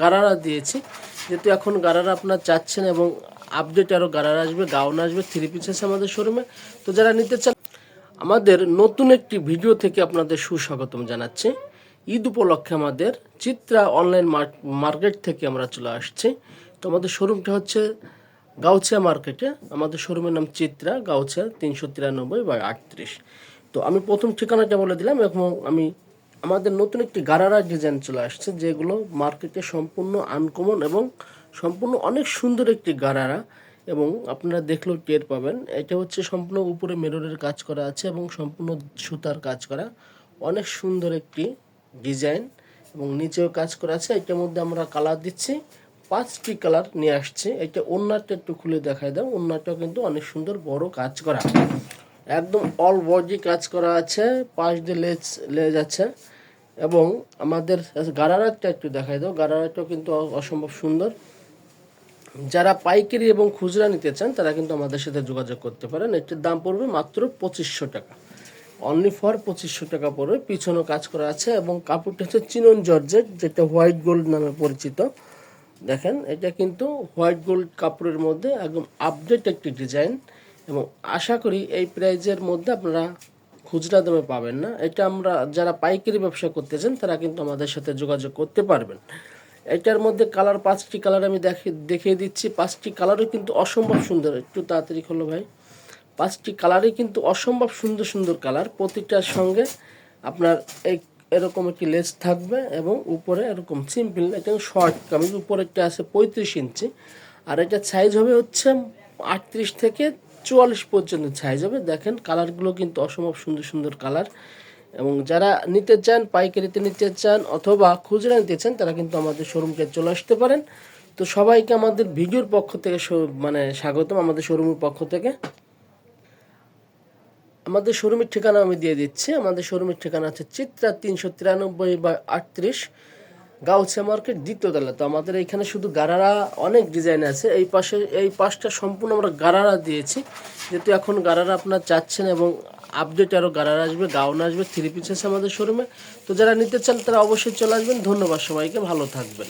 গারারা দিয়েছি। যেহেতু এখন গারারা আপনার চাচ্ছেন এবং আপডেট আরও গারারা আসবে গাউন আসবে থ্রি পিস আছে আমাদের শোরুমে তো যারা নিতে চান, আমাদের নতুন একটি ভিডিও থেকে আপনাদের সুস্বাগতম জানাচ্ছি। ঈদ উপলক্ষে আমাদের চিত্রা অনলাইন মার্কেট থেকে আমরা চলে আসছি। তো আমাদের শোরুমটা হচ্ছে গাউছিয়া মার্কেটে আমাদের শোরুমের নাম চিত্রা, গাউছিয়া, তিনশো তিরানব্বই বা আটত্রিশ। তো আমি প্রথম ঠিকানাটা বলে দিলাম, এবং আমি আমাদের নতুন একটি গারারা ডিজাইন চলে আসছে, যেগুলো মার্কেটে সম্পূর্ণ আনকমন এবং সম্পূর্ণ অনেক সুন্দর একটি গারারা এবং আপনারা দেখলেও টের পাবেন, এটা হচ্ছে সম্পূর্ণ উপরে মেররের কাজ করা আছে এবং সম্পূর্ণ সুতার কাজ করা। অনেক সুন্দর একটি ডিজাইন এবং নিচেও কাজ করা আছে। এটার মধ্যে আমরা কালার দিচ্ছি, পাঁচটি কালার নিয়ে আসছে। এটা ওন্নাটা একটু খুলে দেখায় দাও ওন্নাটাও কিন্তু অনেক সুন্দর বড় কাজ করা। একদম অল বডি কাজ করা আছে, পাশ দিয়ে লেজ লেজ আছে এবং আমাদের গারারাটা একটু দেখাই দাও। গারারাটাও কিন্তু অসম্ভব সুন্দর। যারা পাইকারি এবং খুচরা নিতে চান, তারা কিন্তু আমাদের সাথে যোগাযোগ করতে পারেন। এটির দাম পড়বে মাত্র পঁচিশশো টাকা। অনলি ফর পঁচিশশো টাকা পড়বে। পিছনেও কাজ করা আছে এবং কাপড়টা হচ্ছে চিনন জর্জেট, যেটা হোয়াইট গোল্ড নামে পরিচিত। দেখেন, এটা কিন্তু হোয়াইট গোল্ড কাপড়ের মধ্যে একদম আপডেট একটি ডিজাইন। এবং আশা করি এই প্রাইজের মধ্যে আপনারা খুচরা দামে পাবেন না। এটা আমরা যারা পাইকারি ব্যবসা করতে চান, তারা কিন্তু আমাদের সাথে যোগাযোগ করতে পারবেন। এটার মধ্যে কালার, পাঁচটি কালার আমি দেখে, দেখিয়ে দিচ্ছি। পাঁচটি কালারও কিন্তু অসম্ভব সুন্দর। একটু তাড়াতাড়ি খোলো ভাই। পাঁচটি কালারই কিন্তু অসম্ভব সুন্দর সুন্দর কালার। প্রতিটার সঙ্গে আপনার এই এরকম একটি লেস থাকবে এবং উপরে এরকম সিম্পল, এটা শর্ট কামিজ। উপরে একটা আছে পঁয়ত্রিশ ইঞ্চি। আর এটা সাইজ হবে হচ্ছে আটত্রিশ থেকে চুয়াল্লিশ পর্যন্ত সাইজ যাবে। দেখেন, কালারগুলো কিন্তু অসম্ভব সুন্দর সুন্দর কালার। এবং যারা নিতে চান, পাইকারিতে নিতে চান অথবা খুচরা নিতে চান, তারা কিন্তু আমাদের শোরুমকে চলে আসতে পারেন। তো সবাইকে আমাদের ভিডিওর পক্ষ থেকে মানে স্বাগতম আমাদের শোরুমের পক্ষ থেকে। আমাদের শোরুমের ঠিকানা আমি দিয়ে দিচ্ছি। আমাদের শোরুমের ঠিকানা আছে চিত্রা তিনশো তিরানব্বই বা আটত্রিশ। গাউছিয়া মার্কেট দ্বিতীয় তলা তো আমাদের এখানে শুধু গারারা অনেক ডিজাইন আছে। এই পাশে, এই পাশটা সম্পূর্ণ আমরা গারারা দিয়েছি। যেহেতু এখন গারারা আপনার চাচ্ছেন এবং আপডেট আরও গারারা আসবে গাউন আসবে থ্রি পিস আছে আমাদের শোরুমে তো যারা নিতে চান তারা অবশ্যই চলে আসবেন। ধন্যবাদ সবাইকে, ভালো থাকবেন।